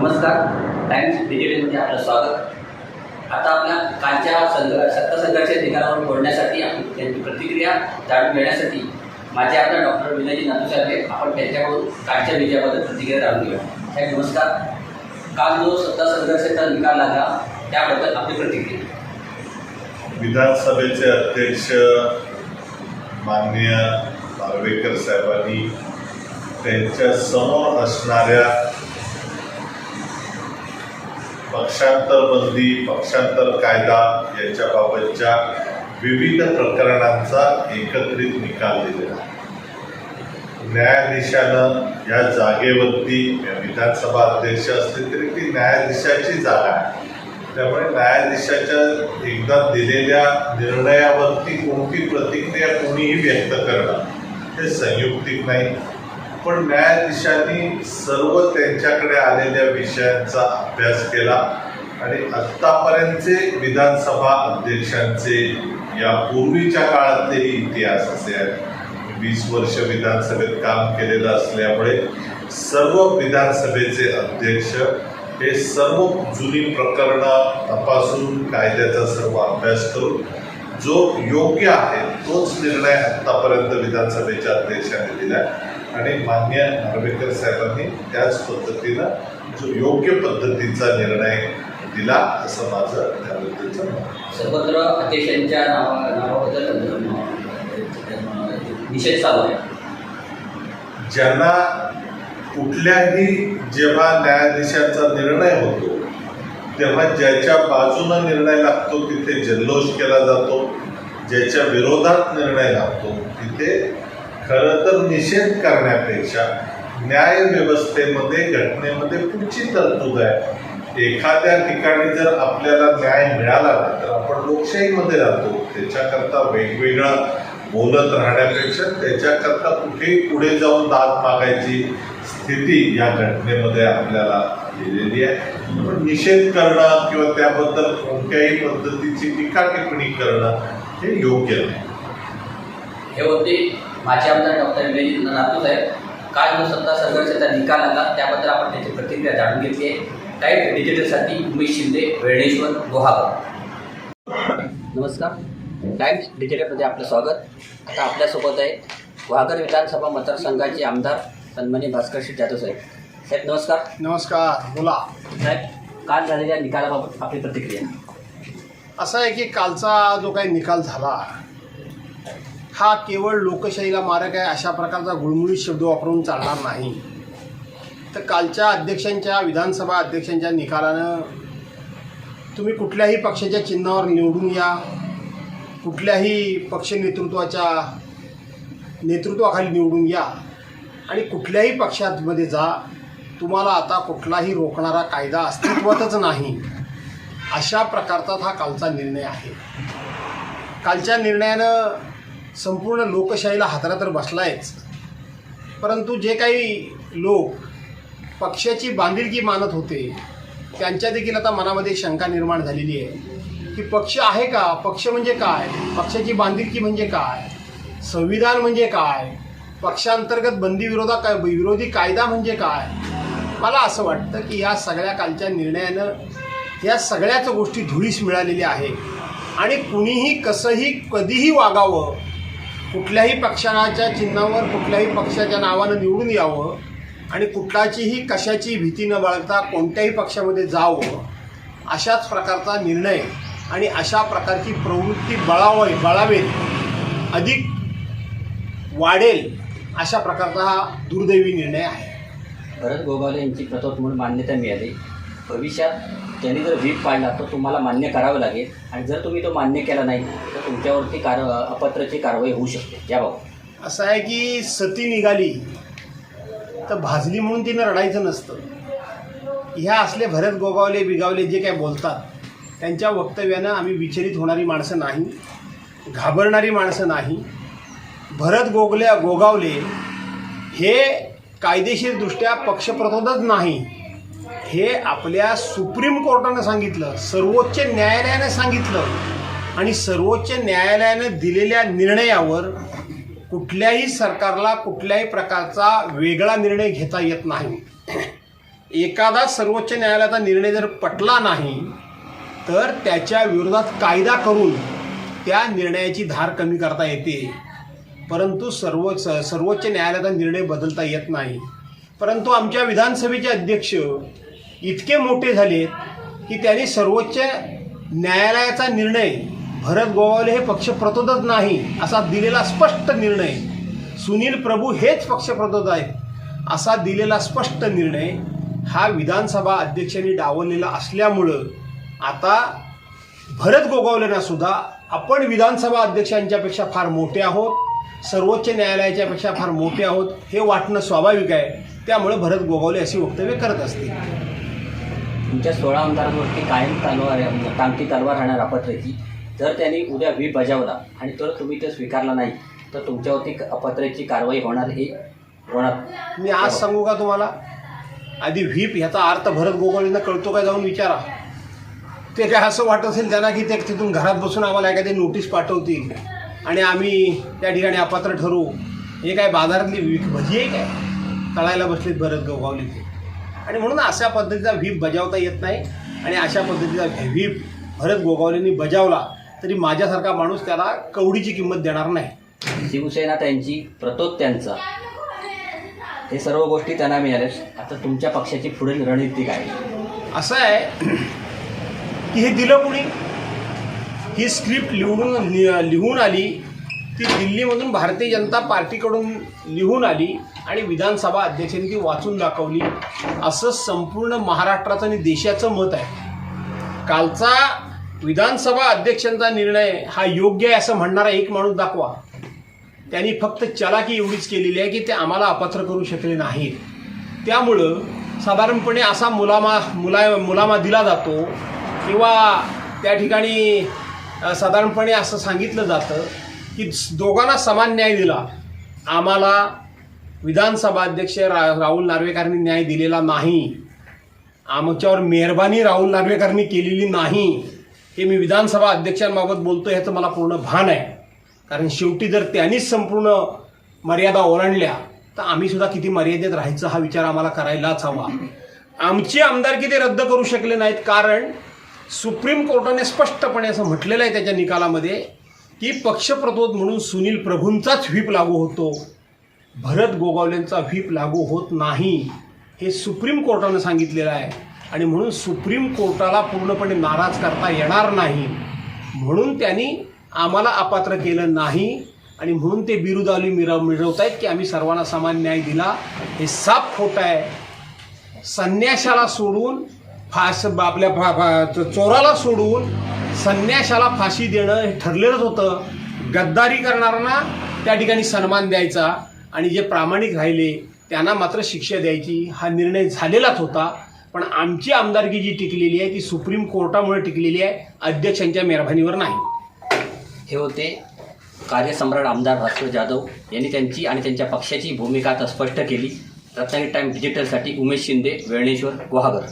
नमस्कार. टाइम्स डिजिटलमध्ये आपलं स्वागत. आता आपल्या कालच्या संघ सत्ता निकालावर बोलण्यासाठी आपण त्यांची प्रतिक्रिया जाणून घेण्यासाठी माझे आपल्या डॉक्टर विनयजी नातू आपण त्यांच्याकडून कालच्या विजयाबद्दल प्रतिक्रिया जाणून घेऊया. साहेब नमस्कार. काल जो सत्ता संघर्षाचा निकाल लागला त्याबद्दल आपली प्रतिक्रिया. विधानसभेचे अध्यक्ष माननीय नार्वेकर साहेबांनी त्यांच्यासमोर असणाऱ्या पक्षांतर बंदी पक्षांतर कायदा याच्याबाबतच्या विविध प्रकरणांचा एकत्रित निकाल दिलेला न्यायाधीशानं या जागेवरती विधानसभा अध्यक्ष असले तरी ती न्यायाधीशाची जागा आहे. त्यामुळे न्यायाधीशाच्या एकदा दिलेल्या निर्णयावरती कोणती प्रतिक्रिया कोणीही व्यक्त करणं हे संयुक्तिक नाही. पण न्यायाधीशांनी सर्व त्यांच्याकडे आलेल्या विषयांचा अभ्यास केला आणि आत्तापर्यंतचे विधानसभा अध्यक्षांचे या पूर्वीच्या काळातलेही इतिहास असे आहेत. वीस वर्ष विधानसभेत काम केलेलं असल्यामुळे सर्व विधानसभेचे अध्यक्ष हे सर्व जुनी प्रकरणं तपासून कायद्याचा सर्व अभ्यास करून जो योग्य आहे तोच निर्णय आत्तापर्यंत विधानसभेच्या अध्यक्षांनी दिला आणि मान्य नार्वेकर साहेबांनी त्याच पद्धतीनं जो योग्य पद्धतीचा निर्णय दिला असं माझं त्याबद्दलचं मत. सर्वत्र नावा नावाबद्दल निषेध चालू आहे ज्यांना कुठल्याही जेव्हा न्यायाधीशांचा निर्णय होतो तेव्हा ज्याच्या बाजूनं निर्णय लागतो तिथे जल्लोष केला जातो ज्याच्या विरोधात निर्णय लागतो तिथे खरं तर निषेध करण्यापेक्षा न्यायव्यवस्थेमध्ये घटनेमध्ये पुढची तरतूद आहे. एखाद्या ठिकाणी जर आपल्याला न्याय मिळाला नाही तर आपण लोकशाहीमध्ये राहतो. त्याच्याकरता वेगवेगळं बोलत राहण्यापेक्षा त्याच्याकरता कुठेही पुढे जाऊन दाद मागायची स्थिती या घटनेमध्ये आपल्याला दिलेली आहे. पण निषेध करणं किंवा त्याबद्दल कोणत्याही पद्धतीची टीका टिप्पणी करणं हे योग्य नाही. हे होते माझे आमदार डॉक्टर विनयजी नातू साहेब काल जो सत्ता संघर्षाचा निकाल आला त्याबद्दल आपण त्याची प्रतिक्रिया जाणून घेतली आहे. टाईप डिजिटलसाठी उमेश शिंदे वेळेश्वर गुहागर. नमस्कार. टाईम्स डिजिटलमध्ये आपलं स्वागत. आता आपल्यासोबत आहे गुहागर विधानसभा मतदारसंघाचे आमदार सन्मानी भास्कर श्री जाधव साहेब. साहेब नमस्कार. नमस्कार. बोला. साहेब काल झालेल्या निकालाबाबत आपली प्रतिक्रिया. असं आहे की कालचा जो काही निकाल झाला हा केवळ लोकशाहीला मारक आहे अशा प्रकारचा गुळमुळीत शब्द वापरून चालणार नाही. तर कालच्या अध्यक्षांच्या विधानसभा अध्यक्षांच्या निकालानं तुम्ही कुठल्याही पक्षाच्या चिन्हावर निवडून या. कुठल्याही पक्ष नेतृत्वाच्या नेतृत्वाखाली निवडून या. आणि कुठल्याही पक्षामध्ये जा. तुम्हाला आता कुठलाही रोखणारा कायदा अस्तित्वातच नाही. अशा प्रकारचाच हा कालचा निर्णय आहे. कालच्या निर्णयानं संपूर्ण लोकशाहीला हातरा तर बसलायच. परंतु जे काही लोक पक्षाची बांधिलकी मानत होते त्यांच्या देखील आता मनामध्ये शंका निर्माण झालेली आहे की पक्ष आहे का? पक्ष म्हणजे काय? पक्षाची बांधिलकी म्हणजे काय? संविधान म्हणजे काय? पक्षांतर्गत बंदीविरोधा काय? विरोधी कायदा म्हणजे काय? मला असं वाटतं की या सगळ्या कालच्या निर्णयानं या सगळ्याच गोष्टी धुळीस मिळालेल्या आहे आणि कुणीही कसंही कधीही वागावं कुठल्याही पक्षाच्या चिन्हावर कुठल्याही पक्षाच्या नावानं निवडून यावं आणि कुठलाचीही कशाची भीती न बाळगता कोणत्याही पक्षामध्ये जावं अशाच प्रकारचा निर्णय आणि अशा प्रकारची प्रवृत्ती बळावे बळावेल अधिक वाढेल अशा प्रकारचा हा दुर्दैवी निर्णय आहे. भरत गोगावले यांची प्रथम म्हणून मान्यता मिळाली. भविष्यात त्यांनी जर व्हीप पाडला तर तुम्हाला मान्य करावं लागेल. आणि जर तुम्ही तो मान्य केला नाही तर तुमच्यावरती कार अपत्राची कारवाई होऊ शकते. याबाबत असं आहे की सती निघाली तर भाजली म्हणून तिनं रडायचं नसतं. ह्या असले भरत गोगावले बिगावले जे काय बोलतात त्यांच्या वक्तव्यानं आम्ही विचलित होणारी माणसं नाही घाबरणारी माणसं नाही. भरत गोगल्या गोगावले हे कायदेशीरदृष्ट्या पक्षप्रतोदच नाही. हे आपल्या सुप्रीम कोर्टानं सांगितलं सर्वोच्च न्यायालयानं सांगितलं आणि सर्वोच्च न्यायालयानं दिलेल्या निर्णयावर कुठल्याही सरकारला कुठल्याही प्रकारचा वेगळा निर्णय घेता येत नाही. एखादा सर्वोच्च न्यायालयाचा निर्णय जर पटला नाही तर त्याच्या विरोधात कायदा करून त्या निर्णयाची धार कमी करता येते. परंतु सर्व सर्वोच्च न्यायालयाचा निर्णय बदलता येत नाही. परंतु आमच्या विधानसभेचे अध्यक्ष इतके मोठे झाले की त्यांनी सर्वोच्च न्यायालयाचा निर्णय भरत गोवावले हे पक्षप्रतोदच नाही असा दिलेला स्पष्ट निर्णय. सुनील प्रभू हेच पक्षप्रतोद आहेत असा दिलेला स्पष्ट निर्णय हा विधानसभा अध्यक्षांनी डावललेला असल्यामुळं आता भरत गोगावलेंना सुद्धा आपण विधानसभा अध्यक्षांच्यापेक्षा फार मोठे आहोत सर्वोच्च न्यायालयाच्यापेक्षा फार मोठे आहोत हे वाटणं स्वाभाविक आहे. त्यामुळे भरत गोगावले अशी वक्तव्य करत असतील. तुमच्या सोळा आमदारांवरती कायम तलवार टांगती म्हणजे तलवार राहणार अपत्रेची. जर त्यांनी उद्या व्ही बजावला आणि तर तुम्ही ते स्वीकारला नाही तर तुमच्यावरती अपत्रेची कारवाई होणार हे होणार. मी आज सांगू का तुम्हाला? आधी व्हीप ह्याचा अर्थ भरत गोगोळींना कळतो काय जाऊन विचारा. ते काय असं वाटत असेल त्यांना की ते तिथून घरात बसून आम्हाला एखादी नोटीस पाठवतील आणि आम्ही त्या ठिकाणी अपात्र ठरवू हे काय बाजारातली भजी आहे काय? तळायला बसलेत भरत गोगावली ते. आणि म्हणून अशा पद्धतीचा व्हीप बजावता येत नाही. आणि अशा पद्धतीचा व्हीप भरत गोगावलेंनी बजावला तरी माझ्यासारखा माणूस त्याला कवडीची किंमत देणार नाही. शिवसेना त्यांची प्रतोद त्यांचा. हे सर्व गोष्टी त्यांना मिळाल्या. आता तुमच्या पक्षाची पुढील रणनीती काय? असं आहे की हे दिलं कुणी? ही स्क्रिप्ट लिहून लिहून आली. ती दिल्लीमधून भारतीय जनता पार्टीकडून लिहून आली. आणि विधानसभा अध्यक्षांनी ती वाचून दाखवली. असं संपूर्ण महाराष्ट्राचं आणि देशाचं मत आहे. कालचा विधानसभा अध्यक्षांचा निर्णय हा योग्य आहे असं म्हणणारा एक माणूस दाखवा. त्यांनी फक्त चलाकी एवढीच केलेली आहे की ते आम्हाला अपात्र करू शकले नाहीत. त्यामुळं साधारणपणे असा मुलामा मुला मुलामा दिला जातो किंवा त्या ठिकाणी साधारणपणे असं सांगितलं जातं की दोघांना समान न्याय दिला. आम्हाला विधानसभा अध्यक्ष रा राहुल नार्वेकरांनी न्याय दिलेला नाही. आमच्यावर मेहरबानी राहुल नार्वेकरांनी केलेली नाही. हे मी विधानसभा अध्यक्षांबाबत बोलतो ह्याचं मला पूर्ण भान आहे. कारण शेवटी जर त्यांनीच संपूर्ण मर्यादा ओलांडल्या तर आम्हीसुद्धा किती मर्यादेत राहायचं हा विचार आम्हाला करायलाच हवा. आमची आमदारकी ते रद्द करू शकले नाहीत कारण सुप्रीम कोर्टाने स्पष्टपणे असं म्हटलेलं आहे त्याच्या निकालामध्ये की पक्षप्रतोद म्हणून सुनील प्रभूंचाच व्हीप लागू होतो. भरत गोगावलेंचा व्हीप लागू होत नाही हे सुप्रीम कोर्टानं सांगितलेलं आहे. आणि म्हणून सुप्रीम कोर्टाला पूर्णपणे नाराज करता येणार नाही. म्हणून त्यांनी आम्हाला अपात्र केलं नाही. आणि म्हणून ते बिरुदावली मिरव मिळवत आहेत की आम्ही सर्वांना समान न्याय दिला. हे साफ खोटं आहे. संन्याशाला सोडून फास आपल्या फा फा चोराला सोडून संन्याशाला फाशी देणं हे ठरलेलंच होतं. गद्दारी करणाऱ्यांना त्या ठिकाणी सन्मान द्यायचा. आणि जे प्रामाणिक राहिले त्यांना मात्र शिक्षा द्यायची. हा निर्णय झालेलाच होता. पण आमची आमदारकी जी टिकलेली आहे ती सुप्रीम कोर्टामुळे टिकलेली आहे. अध्यक्षांच्या मेहरबानीवर नाही. हे होते कार्यसम्राट आमदार भास्कर जाधव यांनी त्यांची आणि त्यांच्या पक्षाची भूमिका आता स्पष्ट केली. रत्नागिरी टाइम डिजिटलसाठी उमेश शिंदे वेळणेश्वर गुहागर.